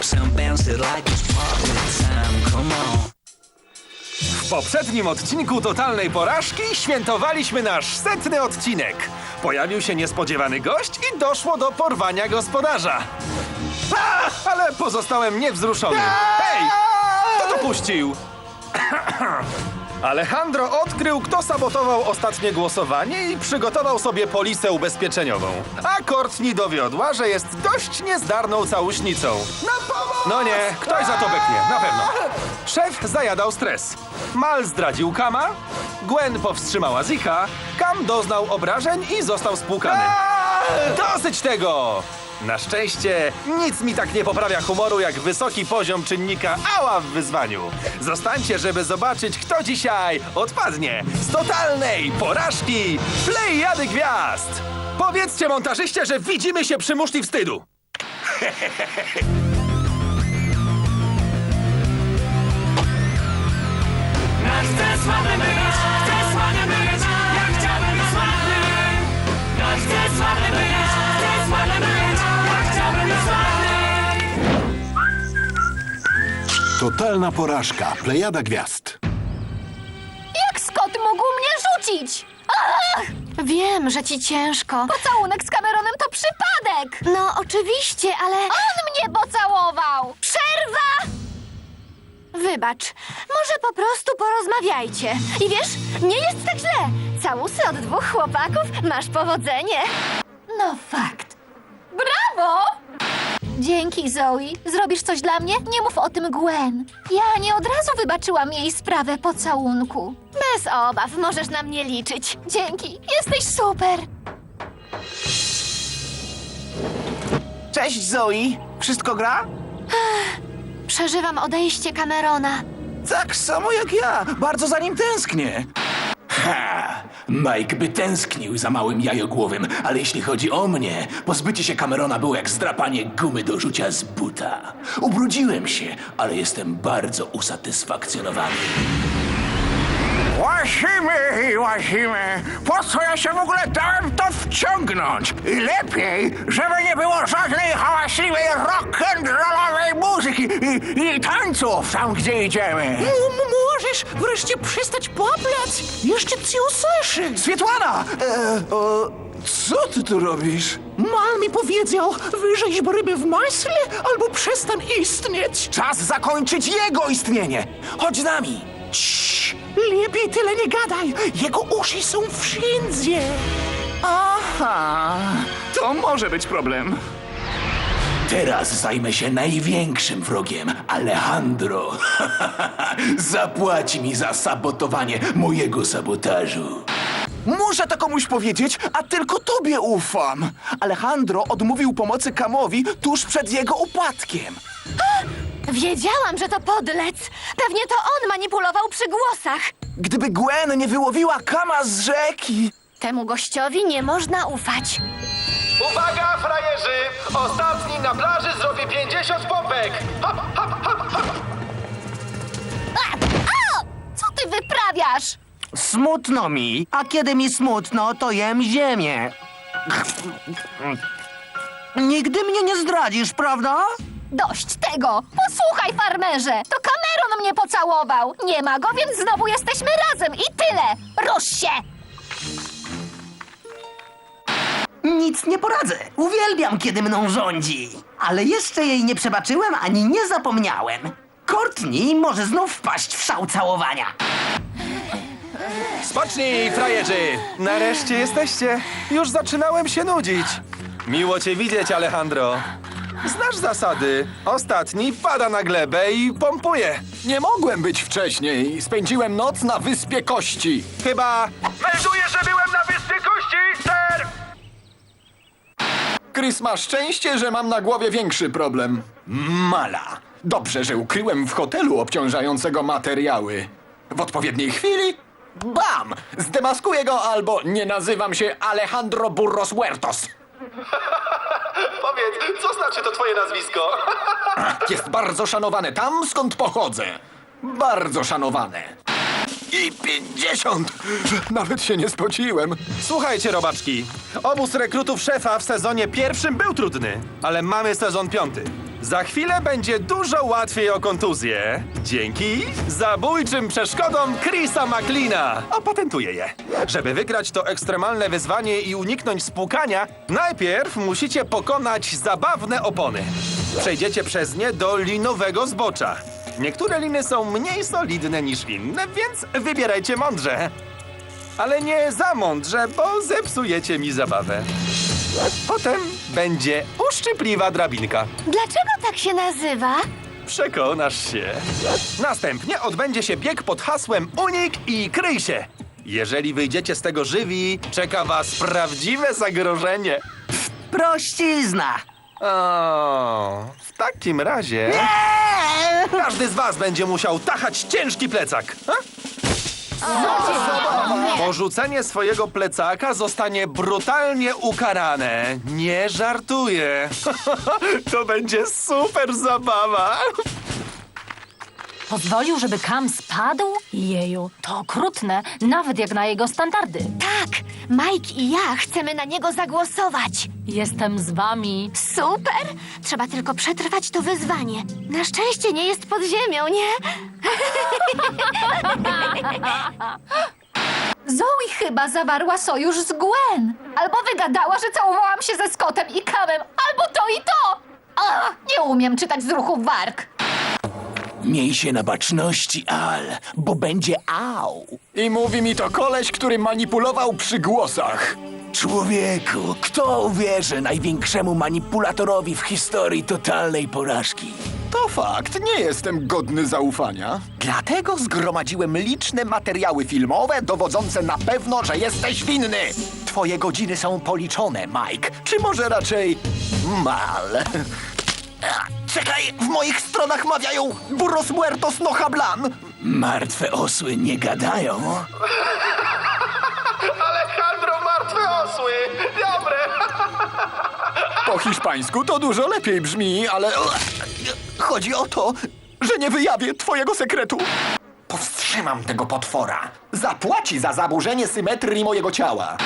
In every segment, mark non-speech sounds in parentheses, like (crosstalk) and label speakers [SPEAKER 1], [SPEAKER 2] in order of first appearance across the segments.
[SPEAKER 1] Some bounce it like it's party time. Come on.
[SPEAKER 2] W poprzednim odcinku Totalnej Porażki świętowaliśmy nasz setny odcinek. Pojawił się niespodziewany gość i doszło do porwania gospodarza. A, ale pozostałem niewzruszony. Hej! Kto to puścił? Alejandro odkrył, kto sabotował ostatnie głosowanie i przygotował sobie polisę ubezpieczeniową. A Courtney dowiodła, że jest dość niezdarną całuśnicą. Na pomoc! No nie, ktoś za to beknie, na pewno. Szef zajadał stres. Mal zdradził Kama, Gwen powstrzymała Zika, Kam doznał obrażeń i został spłukany. Dosyć tego! Na szczęście nic mi tak nie poprawia humoru jak wysoki poziom czynnika ała w wyzwaniu. Zostańcie, żeby zobaczyć, kto dzisiaj odpadnie z totalnej porażki Plejady Gwiazd! Powiedzcie montażyście, że widzimy się przy muszli wstydu.
[SPEAKER 3] Być, chcę sławny być, ja chciałbym być sławny. Ja chcę sławny być,
[SPEAKER 4] Totalna porażka. Plejada gwiazd.
[SPEAKER 5] Jak Scott mógł mnie rzucić? Ach! Wiem, że ci ciężko. Pocałunek z Cameronem to przypadek! No, oczywiście, ale... On mnie pocałował! Przerwa! Wybacz, może po prostu porozmawiajcie. I wiesz, nie jest tak źle. Całusy od dwóch chłopaków, masz powodzenie. No fakt. Brawo! Dzięki, Zoe. Zrobisz coś dla mnie? Nie mów o tym Gwen. Ja nie od razu wybaczyłam jej sprawę pocałunku. Bez obaw, możesz na mnie liczyć. Dzięki, jesteś super.
[SPEAKER 6] Cześć Zoe, wszystko gra?
[SPEAKER 5] Przeżywam odejście Camerona.
[SPEAKER 6] Tak samo jak ja, bardzo za nim tęsknię.
[SPEAKER 7] Ha! Mike by tęsknił za małym jajogłowym, ale jeśli chodzi o mnie, pozbycie się Camerona było jak zdrapanie gumy do rzucia z buta. Ubrudziłem się, ale jestem bardzo usatysfakcjonowany.
[SPEAKER 8] Łazimy i łazimy. Po co ja się w ogóle dałem w to wciągnąć? I lepiej, żeby nie było żadnej hałaśliwej rock'n'rollowej muzyki i, i tańców tam, gdzie idziemy.
[SPEAKER 6] Możesz wreszcie przestać paplać. Jeszcze cię usłyszy. Swietłana! E, o, co ty tu robisz? Mal mi powiedział, wyrzeźb ryby w maśle albo przestań istnieć. Czas zakończyć jego istnienie. Chodź z nami. Cii, lepiej tyle nie gadaj. Jego uszy są wszędzie. Aha, to może być problem.
[SPEAKER 7] Teraz zajmę się największym wrogiem, Alejandro. (laughs) Zapłaci mi za sabotowanie mojego sabotażu.
[SPEAKER 6] Muszę to komuś powiedzieć, a tylko tobie ufam. Alejandro odmówił pomocy Kamowi tuż przed jego upadkiem.
[SPEAKER 5] Wiedziałam, że to podlec. Pewnie to on manipulował przy głosach.
[SPEAKER 6] Gdyby Gwen nie wyłowiła Kama z rzeki...
[SPEAKER 5] Temu gościowi nie można ufać.
[SPEAKER 2] Frajerzy! Ostatni na plaży zrobi 50 pompek! Hop, hop, hop, hop!
[SPEAKER 5] A! A! Co ty wyprawiasz?
[SPEAKER 9] Smutno mi, a kiedy mi smutno, to jem ziemię. Nigdy mnie nie zdradzisz, prawda?
[SPEAKER 5] Dość tego! Posłuchaj, farmerze! To Cameron mnie pocałował! Nie ma go, więc znowu jesteśmy razem i tyle! Rusz się!
[SPEAKER 9] Nic nie poradzę. Uwielbiam, kiedy mną rządzi. Ale jeszcze jej nie przebaczyłem ani nie zapomniałem. Courtney może znów wpaść w szał całowania.
[SPEAKER 2] Spocznij, frajerzy! Nareszcie jesteście. Już zaczynałem się nudzić. Miło cię widzieć, Alejandro. Znasz zasady. Ostatni pada na glebę i pompuje.
[SPEAKER 10] Nie mogłem być wcześniej. Spędziłem noc na Wyspie Kości.
[SPEAKER 2] Chyba... Melduję, że
[SPEAKER 10] Chris ma szczęście, że mam na głowie większy problem. Mala. Dobrze, że ukryłem w hotelu obciążającego materiały. W odpowiedniej chwili... Bam! Zdemaskuję go albo nie nazywam się Alejandro Burros Huertos. (laughs)
[SPEAKER 2] Powiedz, co znaczy to twoje nazwisko? (laughs)
[SPEAKER 10] Jest bardzo szanowane tam, skąd pochodzę. Bardzo szanowane. I pięćdziesiąt! Nawet się nie spociłem.
[SPEAKER 2] Słuchajcie, robaczki. Obóz rekrutów szefa w sezonie pierwszym był trudny, ale mamy sezon piąty. Za chwilę będzie dużo łatwiej o kontuzję. Dzięki zabójczym przeszkodom Chrisa McLeana. Opatentuję je. Żeby wygrać to ekstremalne wyzwanie i uniknąć spłukania, najpierw musicie pokonać zabawne opony. Przejdziecie przez nie do linowego zbocza. Niektóre liny są mniej solidne niż inne, więc wybierajcie mądrze. Ale nie za mądrze, bo zepsujecie mi zabawę. Potem będzie uszczypliwa drabinka.
[SPEAKER 5] Dlaczego tak się nazywa?
[SPEAKER 2] Przekonasz się. Następnie odbędzie się bieg pod hasłem Unik i kryj się. Jeżeli wyjdziecie z tego żywi, czeka was prawdziwe zagrożenie.
[SPEAKER 9] Prościzna!
[SPEAKER 2] O, w takim razie każdy z was będzie musiał tachać ciężki plecak. A? Porzucenie swojego plecaka zostanie brutalnie ukarane. Nie żartuję. (laughs) To będzie super zabawa.
[SPEAKER 11] Pozwolił, żeby Kam spadł? Jeju, to okrutne, nawet jak na jego standardy.
[SPEAKER 5] Tak, Mike i ja chcemy na niego zagłosować.
[SPEAKER 11] Jestem z wami.
[SPEAKER 5] Super! Trzeba tylko przetrwać to wyzwanie. Na szczęście nie jest pod ziemią, nie? (laughs)
[SPEAKER 11] Zoe chyba zawarła sojusz z Gwen. Albo wygadała, że całowałam się ze Scottem i Kamem, albo to i to. Nie umiem czytać z ruchu warg.
[SPEAKER 7] Miej się na baczności, Al, bo będzie au.
[SPEAKER 10] I mówi mi to koleś, który manipulował przy głosach.
[SPEAKER 7] Człowieku, kto uwierzy największemu manipulatorowi w historii totalnej porażki?
[SPEAKER 10] To fakt, nie jestem godny zaufania. Dlatego zgromadziłem liczne materiały filmowe dowodzące na pewno, że jesteś winny. Twoje godziny są policzone, Mike. Czy może raczej mal? (laughs) Czekaj, w moich stronach mawiają burros muertos no hablan.
[SPEAKER 7] Martwe osły nie gadają. (laughs)
[SPEAKER 2] Alejandro martwe osły! Dobre! (laughs)
[SPEAKER 10] Po hiszpańsku to dużo lepiej brzmi, ale... Chodzi o to, że nie wyjawię twojego sekretu. Powstrzymam tego potwora. Zapłaci za zaburzenie symetrii mojego ciała.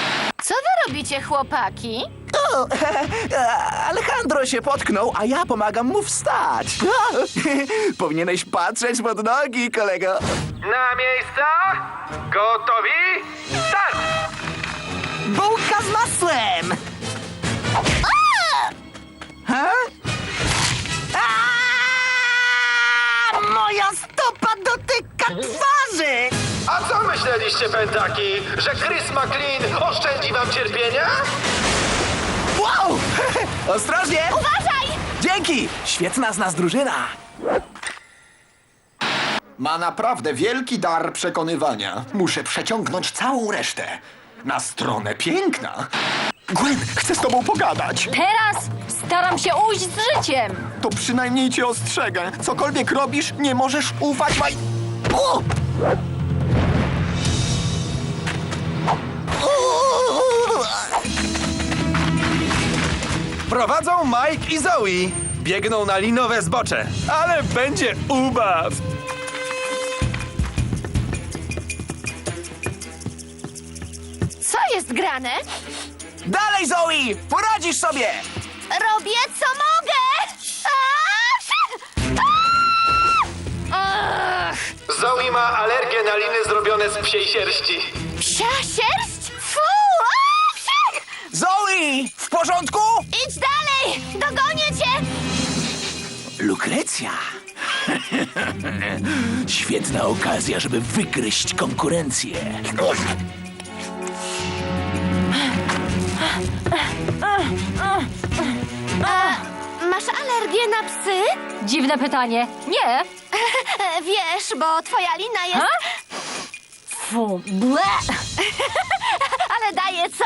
[SPEAKER 5] Co wy robicie, chłopaki? (laughs)
[SPEAKER 6] Alejandro się potknął, a ja pomagam mu wstać. (laughs) Powinieneś patrzeć pod nogi, kolego.
[SPEAKER 2] Na miejsca? Gotowi? Start!
[SPEAKER 9] Bułka z masłem! Ha? A! Moja stopa dotyka twarzy!
[SPEAKER 2] A co myśleliście, pętaki? Że Chris McLean oszczędzi wam cierpienia?
[SPEAKER 6] Wow! (laughs) Ostrożnie!
[SPEAKER 5] Uważaj!
[SPEAKER 6] Dzięki! Świetna z nas drużyna.
[SPEAKER 10] Ma naprawdę wielki dar przekonywania. Muszę przeciągnąć całą resztę. Na stronę piękna. Gwen, chcę z tobą pogadać.
[SPEAKER 11] Teraz staram się ujść z życiem.
[SPEAKER 10] To przynajmniej cię ostrzegę. Cokolwiek robisz, nie możesz ufać maj... O!
[SPEAKER 2] Prowadzą Mike i Zoe. Biegną na linowe zbocze. Ale będzie ubaw.
[SPEAKER 5] Co jest grane?
[SPEAKER 6] Dalej, Zoe! Poradzisz sobie!
[SPEAKER 5] Robię co mogę! Ach,
[SPEAKER 2] Zoe ma alergię na liny zrobione z psiej sierści.
[SPEAKER 5] Psia sierść?
[SPEAKER 6] Zoe! W porządku?
[SPEAKER 5] Idź dalej! Dogonię cię!
[SPEAKER 7] Lukrecja. (laughs) Świetna okazja, żeby wygryźć konkurencję.
[SPEAKER 5] Masz alergię na psy?
[SPEAKER 11] Dziwne pytanie. Nie. (laughs)
[SPEAKER 5] Wiesz, bo twoja lina jest...
[SPEAKER 11] Ha? Fu, ble. (laughs)
[SPEAKER 5] Ale daje co?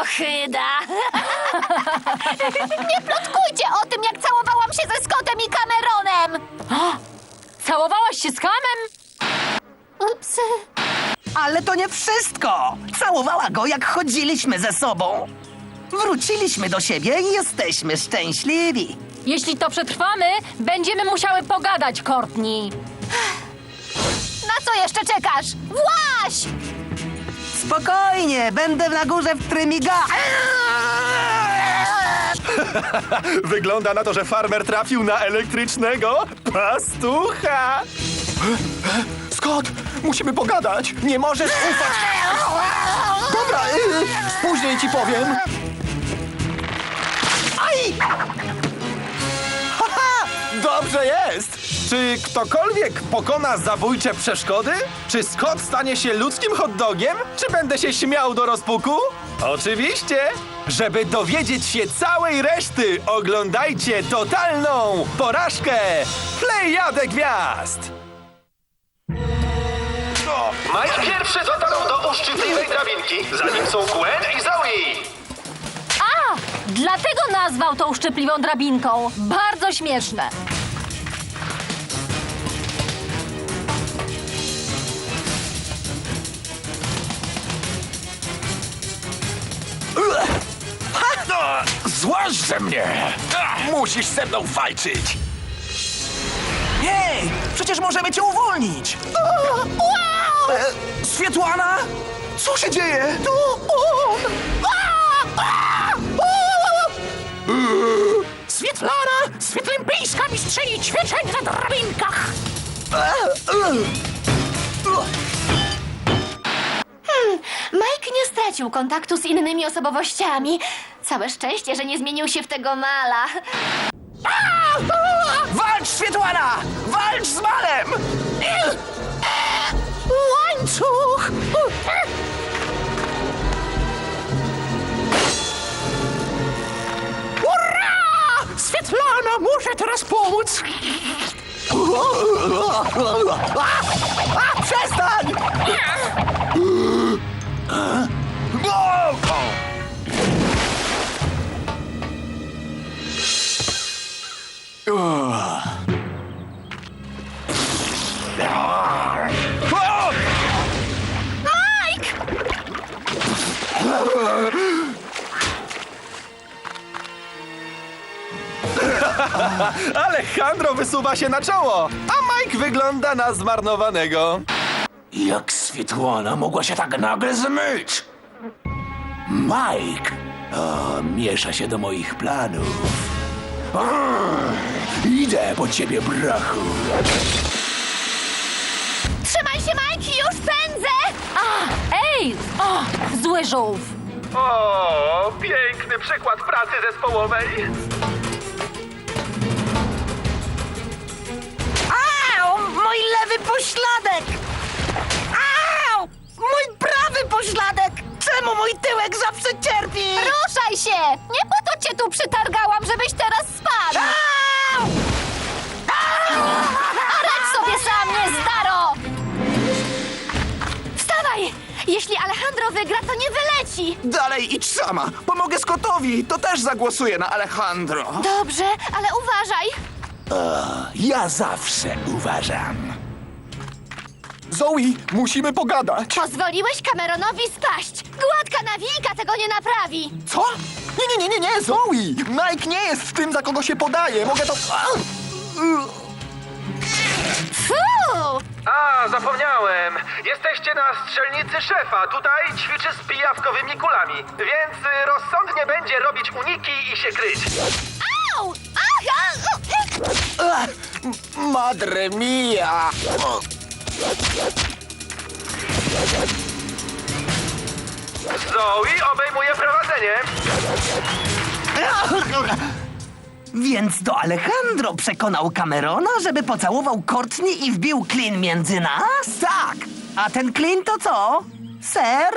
[SPEAKER 5] Ochyda! (laughs) Nie plotkujcie o tym, jak całowałam się ze Scottem i Cameronem!
[SPEAKER 11] Całowałaś się z Kamem?
[SPEAKER 5] Ups.
[SPEAKER 9] Ale to nie wszystko! Całowała go, jak chodziliśmy ze sobą. Wróciliśmy do siebie i jesteśmy szczęśliwi.
[SPEAKER 11] Jeśli to przetrwamy, będziemy musiały pogadać, Courtney.
[SPEAKER 5] Na co jeszcze czekasz? Właś!
[SPEAKER 9] Spokojnie, będę na górze w trymiga. (laughs)
[SPEAKER 2] Wygląda na to, że farmer trafił na elektrycznego pastucha.
[SPEAKER 10] Scott, musimy pogadać. Nie możesz ufać. Dobra, y, później ci powiem. Aj! (laughs) Haha, dobrze jest.
[SPEAKER 2] Czy ktokolwiek pokona zabójcze przeszkody? Czy Scott stanie się ludzkim hot dogiem? Czy będę się śmiał do rozpuku? Oczywiście! Żeby dowiedzieć się całej reszty, oglądajcie totalną porażkę Plejadę Gwiazd! Mike pierwszy dotarł do uszczypliwej drabinki, za nim są Gwen i Zoe!
[SPEAKER 11] A! Dlatego nazwał tą szczypliwą drabinką. Bardzo śmieszne.
[SPEAKER 7] Złaź ze mnie! Musisz ze mną walczyć!
[SPEAKER 6] Jej! Przecież możemy cię uwolnić! E, Swietłana? Co się dzieje? Tu on! Swietlana! Świetlimpijska mistrzyni ćwiczeń na drabinkach!
[SPEAKER 5] Mike nie stracił kontaktu z innymi osobowościami. Całe szczęście, że nie zmienił się w tego mala.
[SPEAKER 6] Walcz, Świetłana! Walcz z malem! Łańcuch! Ura! Swietlana może teraz pomóc! A, przestań!
[SPEAKER 2] Alejandro wysuwa się na czoło, a Mike wygląda na zmarnowanego.
[SPEAKER 7] Jak Swietłana mogła się tak nagle zmyć? Mike o, miesza się do moich planów. Arr, idę po ciebie, brachu.
[SPEAKER 5] Trzymaj się, Mike, już pędzę!
[SPEAKER 11] A! Ej! O! Zły żółw!
[SPEAKER 2] O, piękny przykład pracy zespołowej.
[SPEAKER 9] Au! Mój lewy pośladek! Mój prawy pośladek! Czemu mój tyłek zawsze cierpi?
[SPEAKER 11] Ruszaj się! Nie po to cię tu przytargałam, żebyś teraz spadł!
[SPEAKER 9] Au!
[SPEAKER 11] A radź sobie sam, nie staro!
[SPEAKER 5] Wstawaj! Jeśli Alejandro wygra, to nie wyleci!
[SPEAKER 6] Dalej idź sama! Pomogę Scottowi! To też zagłosuję na Alejandro!
[SPEAKER 5] Dobrze, ale uważaj!
[SPEAKER 7] Ja zawsze uważam.
[SPEAKER 10] Zoe, musimy pogadać.
[SPEAKER 5] Pozwoliłeś Cameronowi spaść! Gładka nawijka tego nie naprawi!
[SPEAKER 10] Co? Nie, nie, nie, nie, nie, Zoe! Mike nie jest tym, za kogo się podaje. Mogę to...
[SPEAKER 5] Fuu!
[SPEAKER 2] A, zapomniałem. Jesteście na strzelnicy szefa. Tutaj ćwiczy z pijawkowymi kulami. Więc y, rozsądnie będzie robić uniki i się kryć.
[SPEAKER 5] Au! Ach, a, u,
[SPEAKER 10] Madre mia!
[SPEAKER 2] Zoe obejmuje prowadzenie.
[SPEAKER 9] Więc to Alejandro przekonał Camerona, żeby pocałował Courtney i wbił klin między nas? Tak! A ten klin to co? Ser?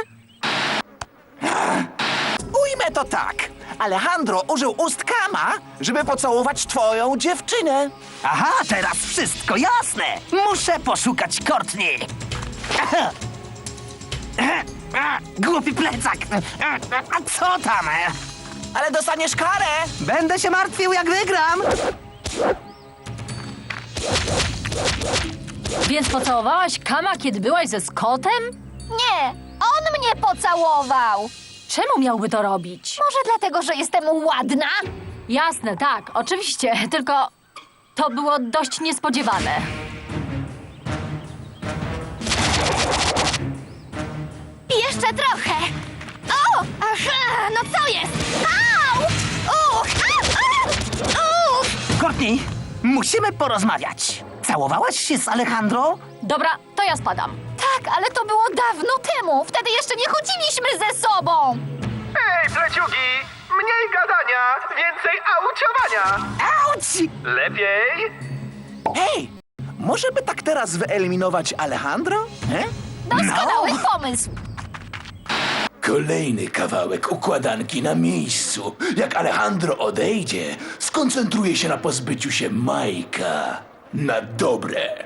[SPEAKER 6] Ujmę to tak. Alejandro użył ust Kama, żeby pocałować twoją dziewczynę.
[SPEAKER 9] Aha, teraz wszystko jasne! Muszę poszukać Courtney! Głupi plecak! A co tam?
[SPEAKER 6] Ale dostaniesz karę!
[SPEAKER 9] Będę się martwił, jak wygram!
[SPEAKER 11] Więc pocałowałaś Kama, kiedy byłaś ze Scottem?
[SPEAKER 5] nie! On mnie pocałował!
[SPEAKER 11] Czemu miałby to robić?
[SPEAKER 5] Może dlatego, że jestem ładna?
[SPEAKER 11] Jasne, tak, oczywiście, tylko to było dość niespodziewane.
[SPEAKER 5] Jeszcze trochę! O! Aha! No co jest? Au! Uch! Au!
[SPEAKER 9] Courtney, musimy porozmawiać. Całowałaś się z Alejandro?
[SPEAKER 11] Dobra, to ja spadam. Tak, ale to było dawno temu. Wtedy jeszcze nie chodziliśmy ze sobą.
[SPEAKER 2] Ej, pleciugi! Mniej gadania, więcej auciowania!
[SPEAKER 9] Auć!
[SPEAKER 2] Lepiej?
[SPEAKER 6] Hej! Może by tak teraz wyeliminować Alejandro? He?
[SPEAKER 11] Doskonały pomysł.
[SPEAKER 7] Kolejny kawałek układanki na miejscu. Jak Alejandro odejdzie, skoncentruję się na pozbyciu się Majka. Na dobre.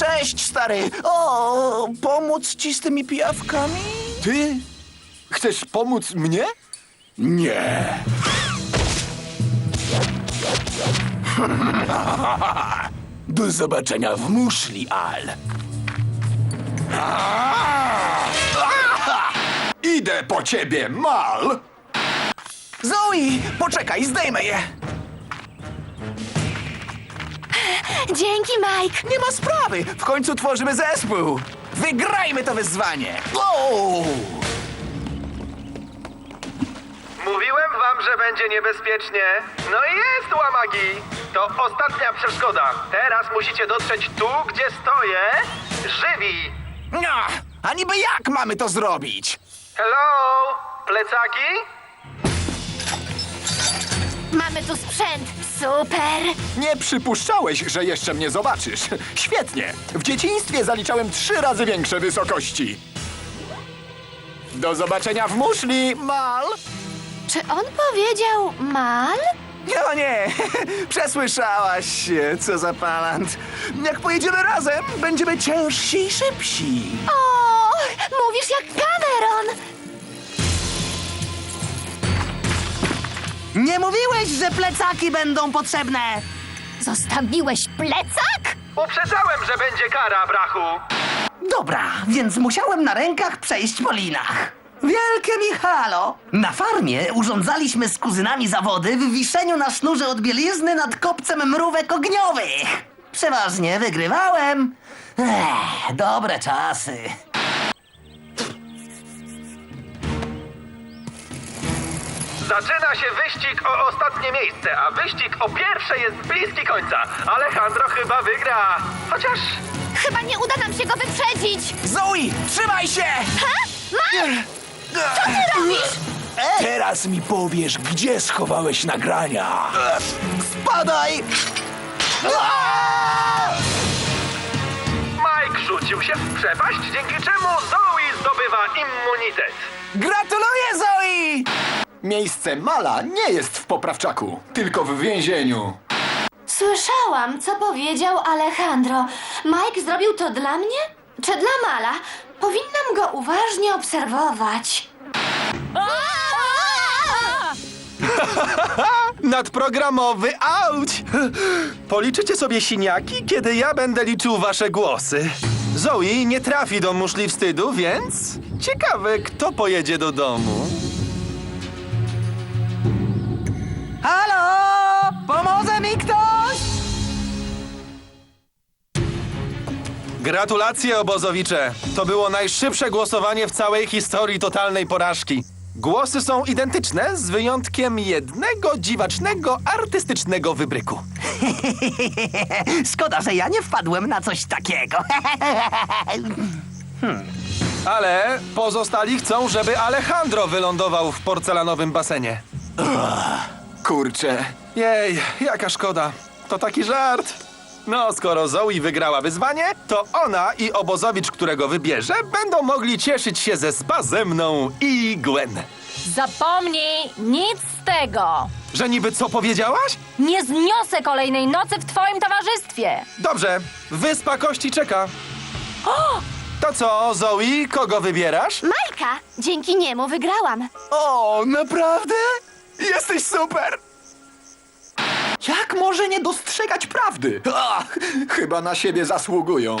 [SPEAKER 6] Cześć, stary! O, pomóc ci z tymi pijawkami?
[SPEAKER 10] Ty? Chcesz pomóc mnie?
[SPEAKER 7] Nie. (laughs) Do zobaczenia w muszli, Al. (laughs)
[SPEAKER 10] Idę po ciebie, Mal!
[SPEAKER 6] Zoe, poczekaj, zdejmę je!
[SPEAKER 5] Dzięki, Mike.
[SPEAKER 6] Nie ma sprawy! W końcu tworzymy zespół! Wygrajmy to wyzwanie! O!
[SPEAKER 2] Mówiłem wam, że będzie niebezpiecznie. No i jest łamagi. To ostatnia przeszkoda. Teraz musicie dotrzeć tu, gdzie stoję. Żywi.
[SPEAKER 6] No, a niby jak mamy to zrobić?
[SPEAKER 2] Hello? Plecaki?
[SPEAKER 5] Mamy tu sprzęt. Super.
[SPEAKER 10] Nie przypuszczałeś, że jeszcze mnie zobaczysz. (laughs) Świetnie. W dzieciństwie zaliczałem trzy razy większe wysokości. Do zobaczenia w muszli, Mal!
[SPEAKER 5] Czy on powiedział mal?
[SPEAKER 6] No nie, (laughs) przesłyszałaś się, co za palant. Jak pojedziemy razem, będziemy ciężsi i szybsi.
[SPEAKER 5] O, mówisz jak Cameron.
[SPEAKER 9] Nie mówiłeś, że plecaki będą potrzebne!
[SPEAKER 11] Zostawiłeś plecak?
[SPEAKER 2] Uprzedzałem, że będzie kara, brachu.
[SPEAKER 9] Dobra, więc musiałem na rękach przejść po linach. Wielkie mi halo! Na farmie urządzaliśmy z kuzynami zawody w wiszeniu na sznurze od bielizny nad kopcem mrówek ogniowych. Przeważnie wygrywałem. Ech, dobre czasy.
[SPEAKER 2] Zaczyna się wyścig o ostatnie miejsce, a wyścig o pierwsze jest bliski końca. Alejandro chyba wygra. Chociaż
[SPEAKER 5] Chyba nie uda nam się go wyprzedzić.
[SPEAKER 6] Zoe, trzymaj się!
[SPEAKER 7] Teraz mi powiesz, gdzie schowałeś nagrania.
[SPEAKER 6] Spadaj!
[SPEAKER 2] Mike rzucił się w przepaść, dzięki czemu Zoe zdobywa immunitet.
[SPEAKER 6] Gratuluję, Zoe!
[SPEAKER 10] Miejsce Mala nie jest w poprawczaku, tylko w więzieniu.
[SPEAKER 5] Słyszałam, co powiedział Alejandro. Mike zrobił to dla mnie? Czy dla Mala? Powinnam go uważnie obserwować. (laughs)
[SPEAKER 2] Nadprogramowy auć! Policzycie sobie siniaki, kiedy ja będę liczył wasze głosy. Zoe nie trafi do muszli wstydu, więc ciekawe, kto pojedzie do domu.
[SPEAKER 9] Halo! Pomoże mi ktoś?
[SPEAKER 2] Gratulacje, obozowicze! To było najszybsze głosowanie w całej historii totalnej porażki. Głosy są identyczne, z wyjątkiem jednego dziwacznego, artystycznego wybryku. (laughs)
[SPEAKER 9] Szkoda, że ja nie wpadłem na coś takiego. (laughs)
[SPEAKER 2] Ale pozostali chcą, żeby Alejandro wylądował w porcelanowym basenie.
[SPEAKER 10] Kurczę,
[SPEAKER 2] Jej, jaka szkoda. To taki żart. No, skoro Zoe wygrała wyzwanie, to ona i obozowicz, którego wybierze, będą mogli cieszyć się ze spa ze mną i Gwen.
[SPEAKER 11] Zapomnij, nic z tego.
[SPEAKER 2] Że niby co powiedziałaś?
[SPEAKER 11] Nie zniosę kolejnej nocy w twoim towarzystwie.
[SPEAKER 2] Dobrze, wyspa kości czeka. To co, Zoe, kogo wybierasz?
[SPEAKER 5] Majka, dzięki niemu wygrałam.
[SPEAKER 10] O, naprawdę? Jesteś super! Jak może nie dostrzegać prawdy? Ach, chyba na siebie zasługują.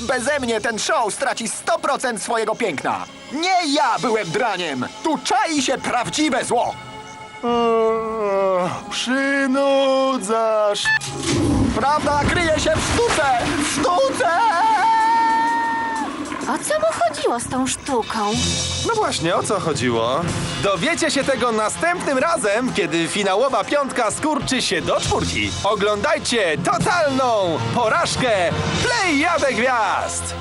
[SPEAKER 10] Beze mnie ten show straci 100% swojego piękna. Nie ja byłem draniem. Tu czai się prawdziwe zło. Przynudzasz. Prawda kryje się w sztuce! W sztuce!
[SPEAKER 5] O co mu chodziło z tą sztuką?
[SPEAKER 2] No właśnie, o co chodziło? Dowiecie się tego następnym razem, kiedy finałowa piątka skurczy się do czwórki. Oglądajcie totalną porażkę Plejady Gwiazd!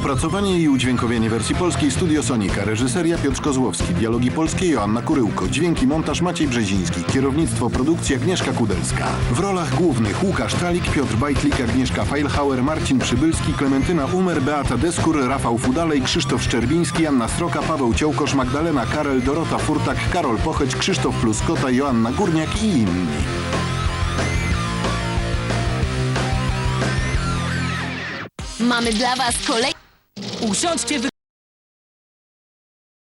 [SPEAKER 4] Opracowanie i udźwiękowienie wersji polskiej Studio Sonika. Reżyseria Piotr Kozłowski. Dialogi polskie Joanna Kuryłko. Dźwięki montaż Maciej Brzeziński. Kierownictwo produkcji Agnieszka Kudelska. W rolach głównych Łukasz Talik, Piotr Bajtlik, Agnieszka Feilhauer, Marcin Przybylski, Klementyna Umer, Beata Deskur, Rafał Fudalej, Krzysztof Szczerbiński, Anna Sroka, Paweł Ciołkosz, Magdalena Karel, Dorota Furtak, Karol Pocheć, Krzysztof Pluskota, Joanna Górniak i inni.
[SPEAKER 5] Mamy dla was kolej...
[SPEAKER 3] Usiądźcie, wy...